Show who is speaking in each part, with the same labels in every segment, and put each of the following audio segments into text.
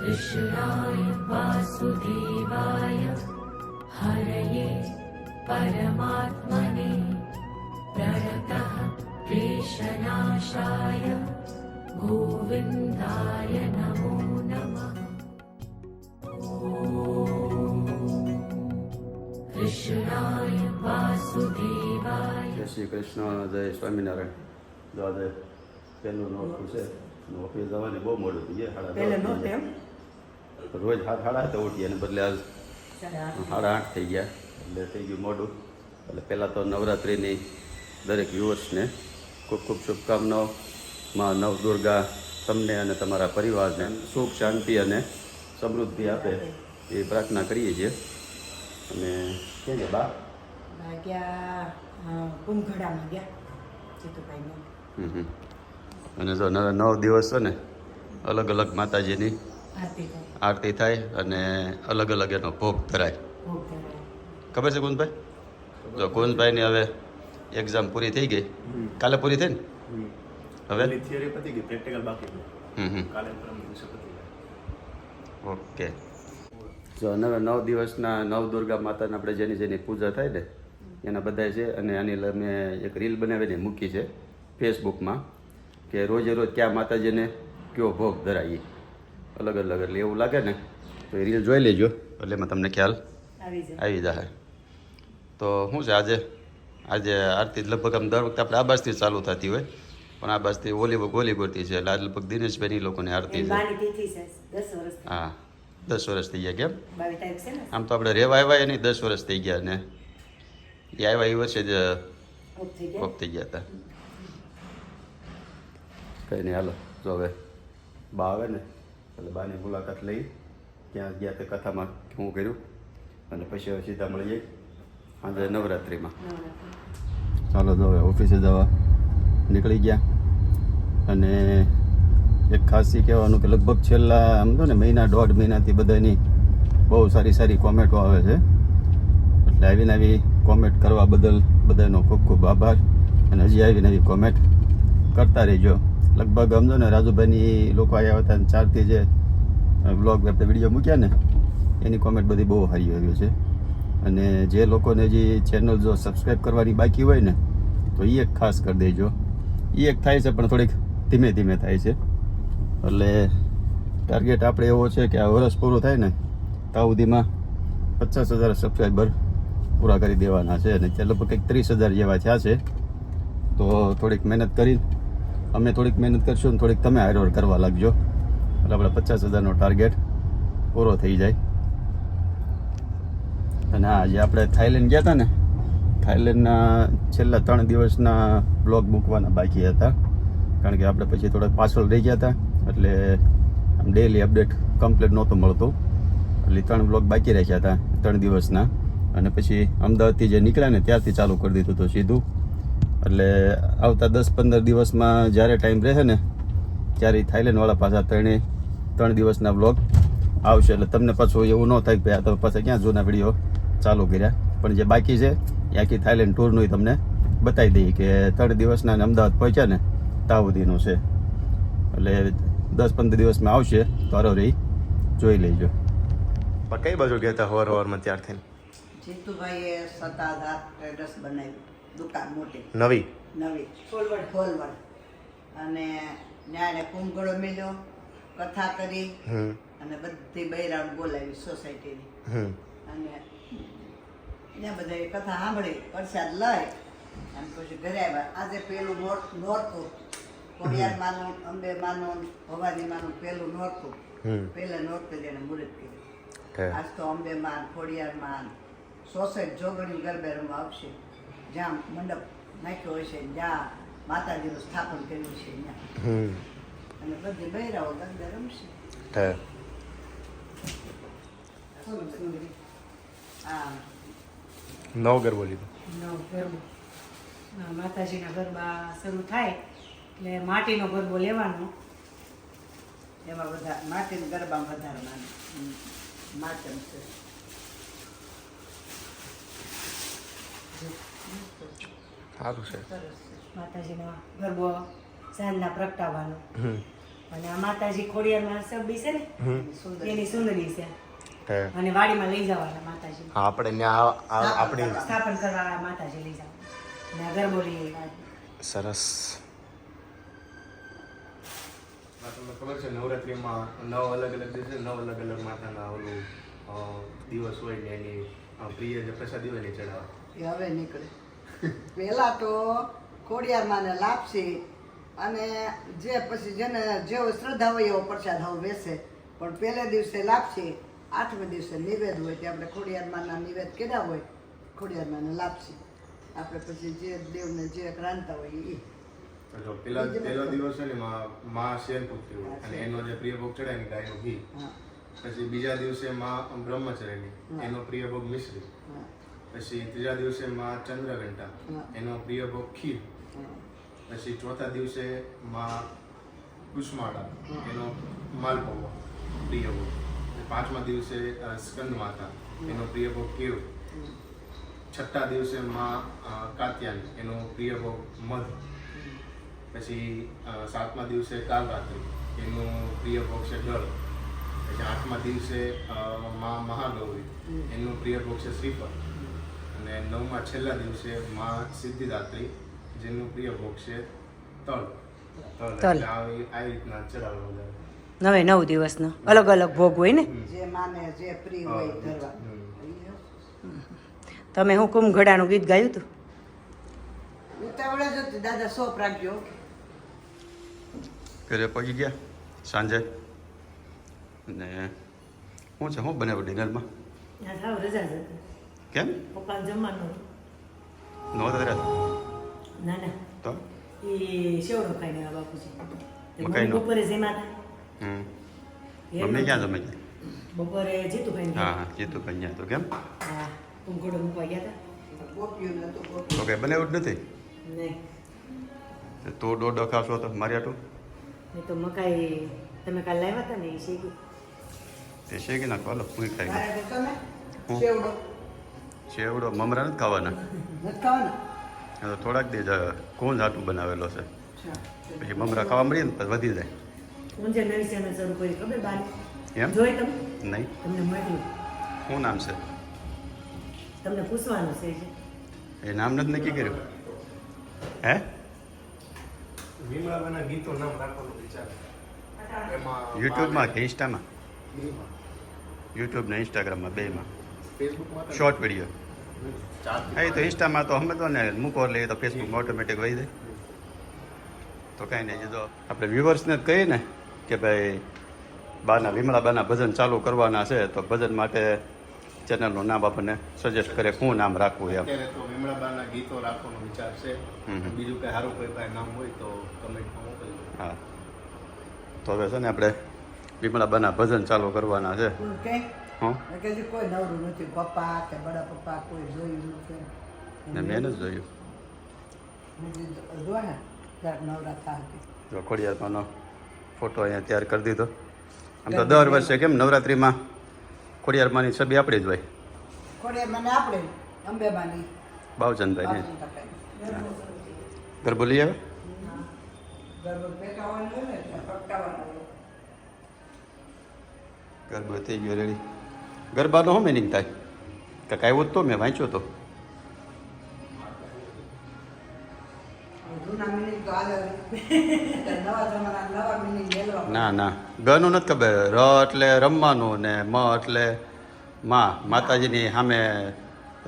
Speaker 1: कृष्णाय वासुदेवाय हरये परमात्मने प्रणतः क्लेशनाशाय गोविन्दाय नमो नमः कृष्णाय वासुदेवाय
Speaker 2: જય શ્રી કૃષ્ણ જય સ્વામિનારાયણ જો આજે પહેલું નોટું છે ઓફિસ જવાની બહુ મોડું થઈ ગયા સાડા
Speaker 3: પહેલે
Speaker 2: દસ રોજ હાથ સાડા આઠે ઉઠીએ અને બદલે આજ સાડા આઠ થઈ ગયા. એટલે થઈ ગયું મોડું. એટલે પહેલાં તો નવરાત્રિની દરેક વ્યુઅર્સને ખૂબ ખૂબ શુભકામનાઓ. માં નવદુર્ગા તમને અને તમારા પરિવારને સુખ શાંતિ અને સમૃદ્ધિ આપે એ પ્રાર્થના કરીએ છીએ. અને કે છે બા?
Speaker 3: ગયા કુંભઘડામાં ગયા જીતુભાઈને.
Speaker 2: હમ હમ. અને જો નવ દિવસ છે ને અલગ અલગ માતાજીની
Speaker 3: આરતી થાય.
Speaker 2: અને અલગ અલગ એનો ભોગ ધરાય. ખબર છે કુંજભાઈ જો કુંજભાઈની હવે એક્ઝામ પૂરી થઈ ગઈ. કાલે પૂરી થઈ ને? હવે?
Speaker 4: થિયરી પતી ગઈ પ્રેક્ટિકલ બાકી
Speaker 2: હમ હમ.
Speaker 4: કાલે
Speaker 2: ઓકે. જો નવે નવ દિવસના નવ દુર્ગા માતાના આપણે જેની જેની પૂજા થાય ને એના બધાય છે. અને આની અમે મેં એક રીલ બનાવીને મૂકી છે ફેસબુકમાં કે રોજે રોજ ક્યાં માતાજીને કયો ભોગ ધરાય. અલગ અલગ એટલે એવું લાગે ને તો એ રીલ જોઈ લેજો. એટલે એમાં તમને ખ્યાલ
Speaker 3: આવી જાય.
Speaker 2: આવી તો શું છે આજે? આજે આરતી લગભગ આમ દર વખતે આપણે આ બાજથી ચાલુ થતી હોય. પણ આ બાજથી ઓલી ગોલી ગોળતી છે એટલે લગભગ લગભગ દિનેશભાઈની લોકોની આરતી છે. હા દસ વર્ષ થઈ ગયા કેમ? આમ તો આપણે રેવા આવ્યા એની દસ વર્ષ થઈ ગયા ને. એ આવ્યા એ વર્ષે જ
Speaker 3: ઓફ થઈ ગયા
Speaker 2: હતા. કંઈ નહીં હાલો જો હવે બા આવે ને એટલે બાની મુલાકાત લઈ ત્યાં ગયા તે કથામાં હું કર્યું? અને પછી હવે સીધા મળીએ આજે નવરાત્રિમાં. ચાલો તો હવે ઓફિસે જવા નીકળી ગયા. અને એક ખાસી કહેવાનું કે લગભગ છેલ્લા આમ તો ને મહિના દોઢ મહિનાથી બધાની બહુ સારી સારી કોમેન્ટો આવે છે. એટલે આવી કોમેન્ટ કરવા બદલ બધાનો ખૂબ ખૂબ આભાર. અને હજી આવી કોમેન્ટ કરતા રહેજો. લગભગ સમજો ને, રાજુભાઈની લોકો આવ્યા હતા ચારથી જે બ્લોગ આપણે વીડિયો મૂક્યા ને, એની કોમેન્ટ બધી બહુ સારી આવી છે. અને જે લોકોને જે ચેનલ જો સબસ્ક્રાઈબ કરવાની બાકી હોય ને, તો એ એક ખાસ કરી દેજો. એ એક થાય છે, પણ થોડીક ધીમે ધીમે થાય છે. એટલે ટાર્ગેટ આપણે એવો છે કે આ વર્ષ પૂરું થાય ને ત્યાં સુધીમાં પચાસ હજાર સબસ્ક્રાઈબર પૂરા કરી દેવાના છે. અને ત્યાં લગભગ કંઈક ત્રીસ હજાર જેવા થયા છે. તો થોડીક મહેનત કરી અમે થોડીક મહેનત કરશું ને થોડીક તમે હારોર કરવા લાગજો. એટલે આપણે પચાસ હજારનો ટાર્ગેટ પૂરો થઈ જાય. અને હા જે આપણે થાઈલેન્ડ ગયા હતા ને, થાઈલેન્ડના છેલ્લા ત્રણ દિવસના બ્લોગ મૂકવાના બાકી હતા. કારણ કે આપણે પછી થોડાક પાછળ રહી ગયા હતા એટલે આમ ડેલી અપડેટ કમ્પ્લીટ નહોતું મળતું. એટલે ત્રણ બ્લોગ બાકી રાખ્યા હતા ત્રણ દિવસના. અને પછી અમદાવાદથી જે નીકળ્યા ને, ત્યારથી ચાલુ કરી દીધું હતું સીધું. એટલે આવતા દસ પંદર દિવસમાં જ્યારે ટાઈમ રહેશે ને ત્યારે થાઈલેન્ડવાળા પાછા ત્રણે ત્રણ દિવસના બ્લોગ આવશે. એટલે તમને પાછું એવું ન થાય કે આ તો પાછા ક્યાં જૂના વીડિયો ચાલુ કર્યા. પણ જે બાકી છે એ આખી થાઈલેન્ડ ટૂરનું તમને બતાવી દઈએ કે ત્રણ દિવસના અને અમદાવાદ પહોંચ્યા ને તાવુદીનું છે. એટલે દસ પંદર દિવસમાં આવશે તો હરો રહી. જોઈ લેજો.
Speaker 4: કઈ બાજુ ગયા હતા હવાર હવારમાં ત્યારથી?
Speaker 5: જીતુભાઈએ સતાધાર ટ્રેડર્સ બનાવી દુકાન મોટી.
Speaker 4: નવી?
Speaker 5: નવી. ફોલવડ ફોલવડ અને ન્યાયને કુંભગળો મેલ્યો કથા કરી અને બધી બૈરામ બોલાવી સોસાયટીની. અને ત્યાં બધા કથા સાંભળી પ્રસાદ લઈ અને પછી ઘરે આવ્યા. આજે પેલું નોર નોરતું. કોડિયાર માનું અંબે માનું ભવાની માનું પેલું નોરતું. પેલા નોરતું જેને મુહૂર્ત કર્યું આજ તો અંબે માન ખોડિયાર માન સોસાયટી જોગણી ગરબે રમવા આવશે. જ્યાં મંડપ નાખ્યો હોય છે જ્યાં માતાજીનું સ્થાપન કર્યું છે ત્યાં. અને બધી બહેરાઓ અંદર રમશે.
Speaker 4: નવ ગરબો લીધો
Speaker 3: નવ ગરબો માતાજીના ગરબા શરૂ થાય એટલે માટીનો ગરબો લેવાનો.
Speaker 5: એમાં બધા માટીના ગરબા વધારવાનું. માતમ છે
Speaker 4: સારું છે.
Speaker 3: માતાજીનો ગરબો સાંજના પ્રગટાવવાનો. અને આ માતાજી ખોડિયારમાં સબી છે ને એની સુંદરી છે. અને વાડીમાં લઈ જવાના માતાજી.
Speaker 4: હા આપણે આ- આપણી
Speaker 3: સ્થાપન કરવા માતાજી લઈ જવાના. ને ગરબો લઈ
Speaker 4: સરસ. તમને ખબર છે નવરાત્રિમાં નવ અલગ અલગ દિવસે નવ અલગ અલગ માતાના ઓલું દિવસ હોય ને એની પ્રિય જે પ્રસાદી હોય ને એ ચડાવે
Speaker 5: એ હવે નીકળે. પહેલા તો ખોડિયારમાંને લાપસી અને જે પછી જેને જેવો શ્રદ્ધા હોય એવો પ્રસાદ હવે બેસે પણ પહેલે દિવસે લાપસી આઠમે દિવસે નિવેદ હોય તે આપણે ખોડિયારમાંના નિવેદ કર્યા હોય ખોડિયારમાંને લાપસી. આપણે પછી જે દેવને જે રાંધતા હોય એ
Speaker 4: પેલા પહેલો દિવસ છે ને માં માં શેર પુત્રી હોય અને એનો જે પ્રિય ભોગ ચડાય ગાયનું ઘી. પછી બીજા દિવસે માં બ્રહ્મચર્યની એનો પ્રિય ભોગ મિશ્રી. પછી ત્રીજા દિવસે માં ચંદ્રઘંટા. એનો પ્રિય ભોગ ખીર. પછી ચોથા દિવસે માં કુષ્માળા એનો માલપવો પ્રિય ભોગ. પાંચમા દિવસે સ્કંદ માતા એનો પ્રિય ભોગ કેવ છઠ્ઠા દિવસે માં કાત્યાન એનો પ્રિય ભોગ મધ. પછી સાતમા દિવસે કાલરાત્રિ એનો પ્રિય ભોગ છે ગળ. પછી આઠમા દિવસે માં મહાગૌરી એનો પ્રિય ભોગ છે શ્રીફળ. અને નવમાં છેલ્લા દિવસે મા સિદ્ધિદાત્રી જેનું પ્રિય ભોગ છે તળ. તળ. આવી આવી રીતના ચડાવે બધા
Speaker 3: નવે નવ દિવસનો. અલગ અલગ ભોગ હોય ને?
Speaker 5: જે માને જે પ્રિય હોય
Speaker 4: હા,
Speaker 5: ધરવા
Speaker 4: હમ.
Speaker 3: તમે હું કુંભઘડાનું ગીત ગાયું હતું?
Speaker 5: ઉતાવળે જ હતી, દાદા સોપ રાખજો
Speaker 2: ઘરે પગી ગયા સાંજે. ને શું છે શું બને ડિનરમાં.
Speaker 3: રજા
Speaker 2: કેમ
Speaker 3: પપ્પા જમવાનું
Speaker 2: નહોતા રહ્યા
Speaker 3: ના ના
Speaker 2: તો
Speaker 3: એ શેવડો ખાઈને આવ્યા બાપુજી
Speaker 2: મકાઈ
Speaker 3: નો બપોરે જેમાં
Speaker 2: હમ મમ્મી ક્યાં જમે ગયા
Speaker 3: બપોરે જીતું ભાઈ
Speaker 2: હા હા કઈ ત્યાં તો કેમ
Speaker 3: હા કુંભઘડો મૂકવા ગયા હતા
Speaker 5: તો
Speaker 2: તો કઈ બનાવ્યું જ નથી
Speaker 3: નહીં
Speaker 2: તો દોઢ ખાશો તો મારી આટું
Speaker 3: એ તો મકાઈ તમે કાલ લાવ્યા હતા ને એ શેકી
Speaker 2: તે શેકી નાખો હાલો ખાઈ ચેવડો મમરા નથી ખાવાના.
Speaker 5: નથી ખાવાના?
Speaker 2: થોડાક દે કોણ જાટું બનાવેલો છે. પછી મમરા ખાવા મળીએ ને પછી વધી જાય.
Speaker 3: હું નવી ચેનલ શરૂ કરી ખબર બાર
Speaker 2: એમ?
Speaker 3: જોઈ તમે?
Speaker 2: નહીં.
Speaker 3: તમને મળ્યું.
Speaker 2: શું નામ છે?
Speaker 3: તમને પૂછવાનું છે
Speaker 2: એ નામ નથી નક્કી કર્યું. હે?
Speaker 4: વિમળાબાના ગીતો નામ રાખવાનો વિચાર.
Speaker 2: યુટ્યુબમાં કે ઇન્સ્ટામાં? યુટ્યુબ ને ઇન્સ્ટાગ્રામમાં બેમાં. શોર્ટ વીડિયો એ તો ઇન્સ્ટામાં તો સમજો ને મૂકો એટલે એ તો ફેસબુકમાં ઓટોમેટિક વહી જાય. તો કાંઈ નહીં જો આપણે વ્યુઅર્સને જ કહીએ ને કે ભાઈ બાના વિમળા બાના ભજન ચાલુ કરવાના છે તો ભજન માટે ચેનલનું નામ આપણને સજેસ્ટ કરે શું નામ રાખવું એમ.
Speaker 4: અત્યારે તો વિમળાબાના ગીતો રાખવાનો વિચાર છે.
Speaker 2: હમ.
Speaker 4: બીજું કઈ સારું કોઈ પાસે નામ હોય તો કમેન્ટમાં મોકલજો.
Speaker 2: હા. તો હવે છે ને આપણે વિમળા બાના ભજન ચાલુ કરવાના છે.
Speaker 5: કે
Speaker 2: હં
Speaker 5: કોઈ નવરું નથી પપ્પા કે બડા પપ્પા કોઈ જોયું નથી.
Speaker 2: ને મેં જ જોયું.
Speaker 5: જો ને જરાક નવરા થાય
Speaker 2: જો ખોડિયારમાંનો ફોટો અહીંયા તૈયાર કરી દીધો. આમ તો દર વર્ષે કેમ નવરાત્રિમાં ખોડિયારમાંની છબી આપણી જ હોય.
Speaker 5: ખોડે મને આપણે અંબેમાની.
Speaker 2: બાવચંદભાઈ. ને
Speaker 5: ગરબો
Speaker 2: લઈ આવે થઈ ગયો રેડી. ગરબાનો શું મિનિંગ થાય. કાંઈક આવ્યો તો મેં વાંચ્યો તો. ના ના. ગનું નથી ખબર. ર એટલે રમવાનું ને મ એટલે મા. માતાજીની સામે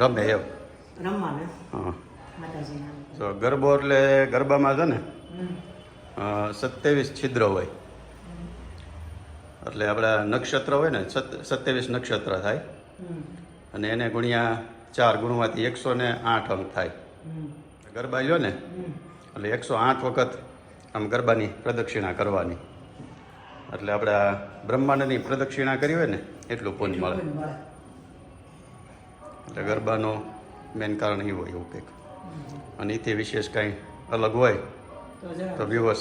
Speaker 2: રમે એમ. હા. તો ગરબો એટલે ગરબામાં છે ને સત્યાવીસ છિદ્ર હોય. એટલે આપણા નક્ષત્ર હોય ને સત્યાવીસ નક્ષત્ર થાય. અને એને ગુણ્યા ચાર ગુણમાંથી એકસો ને આઠ અંક થાય. ગરબા લ્યો ને. એટલે એકસો આઠ વખત આમ ગરબાની પ્રદક્ષિણા કરવાની. એટલે આપણા બ્રહ્માંડની પ્રદક્ષિણા કરી હોય ને એટલું પુણ્ય મળે. એટલે ગરબાનો મેન કારણ એ હોય એવું કંઈક. અને એથી વિશેષ કાંઈ અલગ હોય
Speaker 3: તો જરા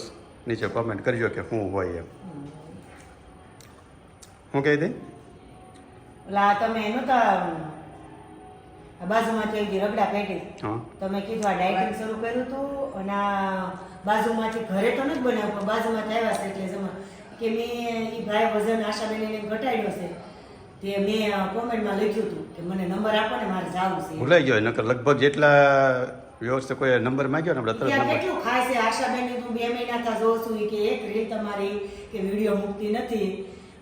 Speaker 2: નીચે કોમેન્ટ કરજો કે શું હોય એમ. શું કહી દે?
Speaker 3: ઓલા તમે એનું તો આ બાજુમાં થઈ ગઈ રગડા પેટી
Speaker 2: હા.
Speaker 3: તમે કીધું આ ડાયટિંગ શરૂ કર્યું હતું અને આ બાજુમાંથી ઘરે તો નથી બનાવ્યું પણ બાજુમાંથી આવ્યા છે એટલે જમા કે મેં એ ભાઈ વજન આશાબેન એને ઘટાડ્યો છે તે મેં કોમેન્ટમાં લખ્યું હતું કે મને નંબર આપો ને મારે જવું છે.
Speaker 2: ભૂલાઈ ગયો નકર લગભગ જેટલા વ્યવસ્થિત કોઈ નંબર માંગ્યો ને આપણે તરત
Speaker 3: કેટલું ખાય છે? આશાબેન હું બે મહિના થા જોઉં છું કે એક રીલ તમારી કે વીડિયો મૂકતી નથી.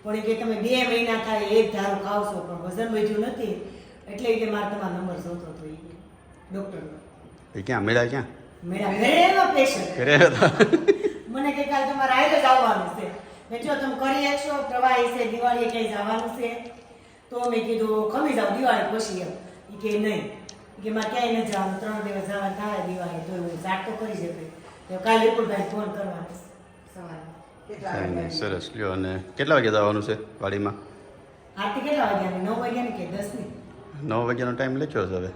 Speaker 3: પણ કે તમે બે મહિના થાય એક ધારો ખાવ છો પણ વજન વધ્યું નથી એટલે કે મારે તમારો નંબર જોતો હતો એ ડૉક્ટરનો
Speaker 2: એ ક્યાં મેળા ક્યાં?
Speaker 3: મેળા ઘરે એવા પેશન્ટ
Speaker 2: ઘરે હતા
Speaker 3: મને કે કાલ તમારે આવી જ આવવાનું છે. મેં જો તમે કરી શકશો પ્રવાહી છે દિવાળીએ ક્યાંય જવાનું છે? તો મેં કીધું ખમી જાવ દિવાળી પછી એમ એ કે નહીં. કે મારે ક્યાંય નથી જવાનું ત્રણ દિવસ જવાનું થાય દિવાળી તો એવું જાટ તો કરી શકે તો કાલે વિપુલભાઈ ફોન કરવાનો સવારે.
Speaker 2: સરસ. લ્યો અને કેટલા વાગે જવાનું છે વાડીમાં?
Speaker 3: આરતી કેટલા વાગ્યાની? નવ વાગ્યાની
Speaker 2: ટાઈમ લખ્યો છે હવે.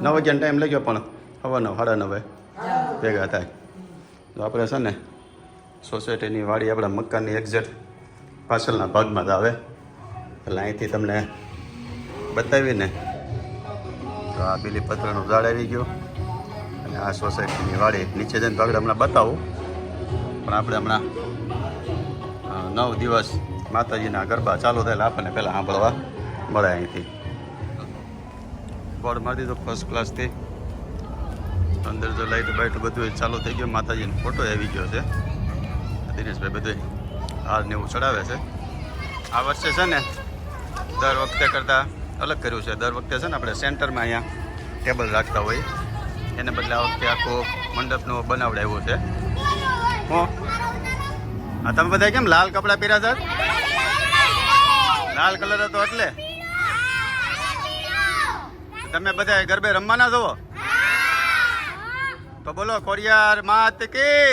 Speaker 2: નવ વાગ્યાનો ટાઈમ લખ્યો પણ હવા નવ સાડા નવે. ભેગા થાય. તો આપણે છે ને સોસાયટીની વાડી આપણા મકાનની એક્ઝેક્ટ પાછળના ભાગમાં જ આવે. એટલે અહીંથી તમને બતાવીને તો આ બીલી પત્રનું ઝાડ આવી ગયું. અને આ સોસાયટીની વાડી નીચે જઈને તો આગળ હમણાં બતાવું. પણ આપણે હમણાં નવ દિવસ માતાજીના ગરબા ચાલુ થયેલા, આપણને પહેલાં સાંભળવા મળે અહીંથી. બોર્ડ મારી દીધો ફર્સ્ટ ક્લાસથી અંદર જો લાઈટ બાઈટ બધું ચાલુ થઈ ગયું. માતાજીનો ફોટો આવી ગયો છે. દિનેશભાઈ બધું હાર ને એવું ચડાવે છે. આ વર્ષે છે ને, દર વખતે કરતાં અલગ કર્યું છે. દર વખતે છે ને આપણે સેન્ટરમાં અહીંયા ટેબલ રાખતા હોય. એને બદલે આ વખતે આખો મંડપનો બનાવડાવ્યો છે. હું. આ તમે બધા કેમ લાલ કપડાં પહેર્યા હતા લાલ કલર હતો એટલે? તમે બધા ગરબે રમવાના જવો તો બોલો, કોરિયાર માત કી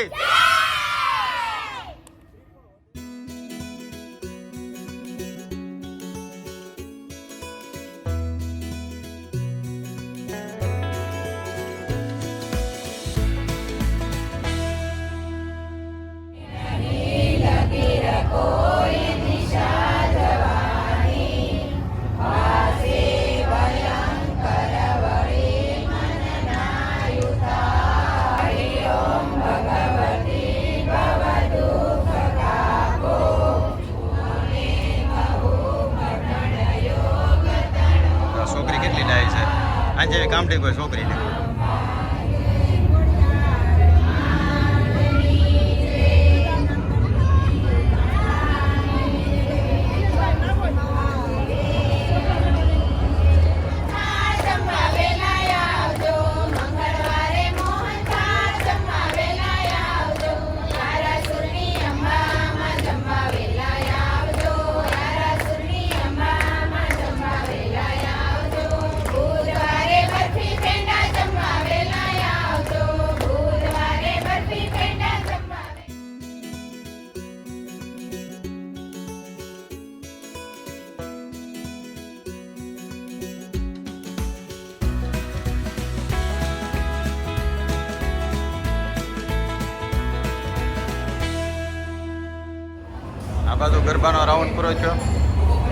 Speaker 2: બાજુ ગરબાનો રાઉન્ડ પૂરો થયો.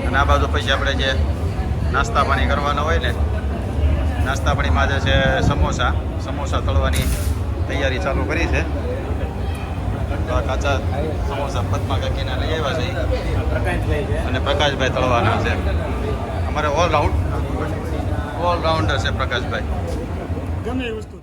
Speaker 2: અને આ બાજુ પછી આપણે જે નાસ્તા પાણી કરવાના હોય ને, નાસ્તા પાણીમાં જે છે સમોસા. સમોસા તળવાની તૈયારી ચાલુ કરી છે. કાચા સમોસા પદ્મા કાકીના લઈ આવ્યા છે. અને પ્રકાશભાઈ તળવાના છે. અમારે ઓલરાઉન્ડ ઓલરાઉન્ડર છે પ્રકાશભાઈ.
Speaker 3: ગમે વસ્તુ.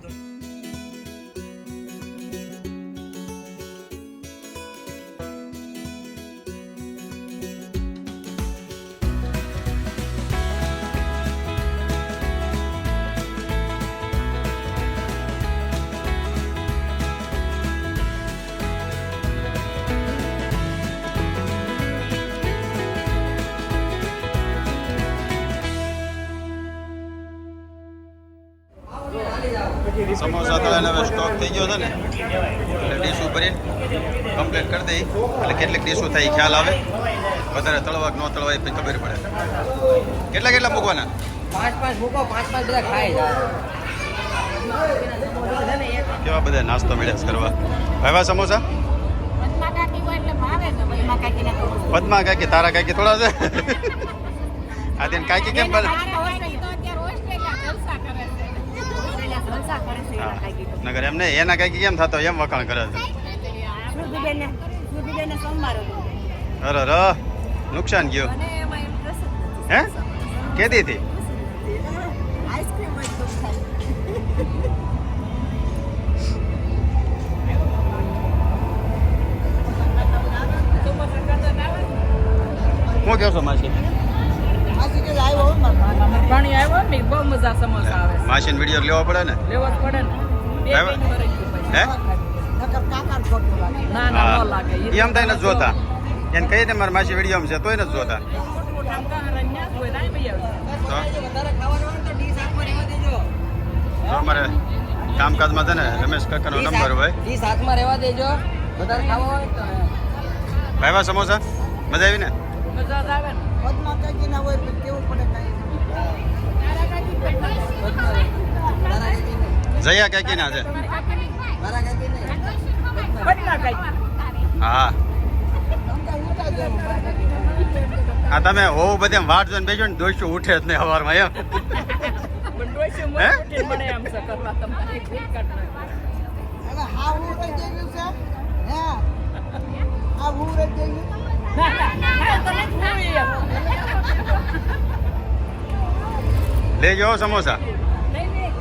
Speaker 2: સમોસા તળાને હવે સ્ટોક થઈ ગયો છે ને એટલે ડીશ ભરીને કમ્પ્લીટ કરી દઈ એટલે કેટલીક ડીશો થાય ખ્યાલ આવે. વધારે તળવા કે ન તળવા એ ખબર પડે. કેટલા કેટલા મૂકવાના?
Speaker 6: પાંચ પાંચ મૂકો પાંચ પાંચ બધા ખાઈ
Speaker 2: કેવા બધા નાસ્તો મેળ્યા કરવા? ભાઈવા સમોસા?
Speaker 7: પદ્મા કાકી હોય એટલે ભાવે ને પદ્મા કાકીને કહું
Speaker 2: પદ્મા કાકી તારા કાકી થોડા છે આ તેન કાકી કેમ બને
Speaker 7: તારા હોય તો અત્યારે ઓસ્ટ્રેલિયા જલસા કરે છે ઓસ્ટ્રેલિયા જલસા કરે છે એના કાંઈ
Speaker 2: નગર એમ નહીં એના કંઈક કેમ થતો એમ વખાણ કરે છે. અરે ર નુકસાન ગયું. હે? કેદી
Speaker 7: હતી.
Speaker 2: શું કહો છો માસી?
Speaker 5: આવ્યો
Speaker 8: ને બહુ મજા સમોસા આવે
Speaker 2: માસીને વીડિયો લેવો પડે ને?
Speaker 8: લેવો જ પડે ને.
Speaker 2: હે? આમ થાય જોતા. એને મારા માસી વીડિયો છે તોય નથી જોતા. અમારે કામકાજમાં છે ને રમેશ કાકાનો નંબર હોય.
Speaker 6: હાથમાં રહેવા દેજો. વધારે ખાવા હોય તો
Speaker 2: ભાઈવા સમોસા? મજા આવી ને?
Speaker 8: મજા આવે ને.
Speaker 5: પદમાં કઈ ના હોય કેવું પડે કઈ?
Speaker 6: તારા કાકી
Speaker 2: ના છે.
Speaker 6: કાકી.
Speaker 2: હા. આ તમે હોવ બધે વાટ જોઈને બેજો ને દોસ્યું ઉઠે જ નહીં સવારમાં એમ. હે?
Speaker 5: હા હું રહી ગયું છે? હા? હું રહી ગયેલું
Speaker 2: લેજો હો સમોસા?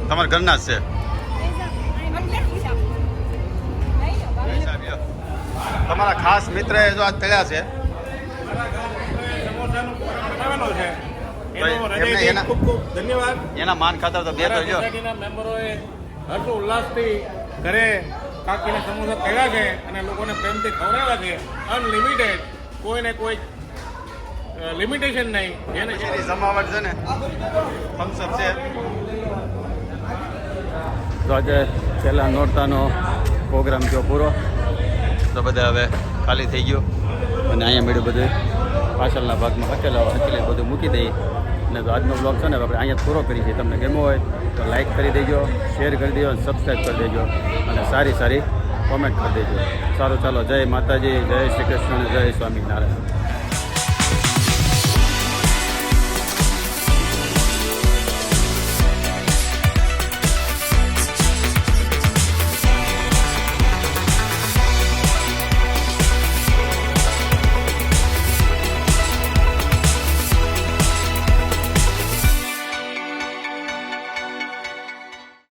Speaker 2: તમારા ઘરના જ છે. તમારા ખાસ મિત્ર એ જો આ તળ્યા છે.
Speaker 9: એનો
Speaker 2: માન ખાતર તો બે તો લ્યો
Speaker 9: હર્ષ ઉલ્લાસથી ઘરે કાકીને સમોસા કર્યા છે અને લોકોને પ્રેમથી ખવડાવ્યા છે. અનલિમિટેડ કોઈને કોઈ લિમિટેશન નહીં. જેને
Speaker 2: એની જમાવટ છે ને ફંક્શન છે. તો આજે છેલ્લા નોરતાનો પ્રોગ્રામ થયો પૂરો. તો બધા હવે ખાલી થઈ ગયો. અને અહીંયા મળ્યું બધું. પાછળના ભાગમાં હકેલા હકેલી બધું મૂકી દઈએ. અને તો આજનો બ્લોગ છે ને આપણે અહીંયા પૂરો કરી છે. તમને ગમ્યો હોય તો લાઇક કરી દેજો શેર કરી દેજો અને સબસ્ક્રાઈબ કરી દેજો. અને સારી સારી કોમેન્ટ કરી દેજો. સારું ચાલો જય માતાજી જય શ્રી કૃષ્ણ જય સ્વામિનારાયણ.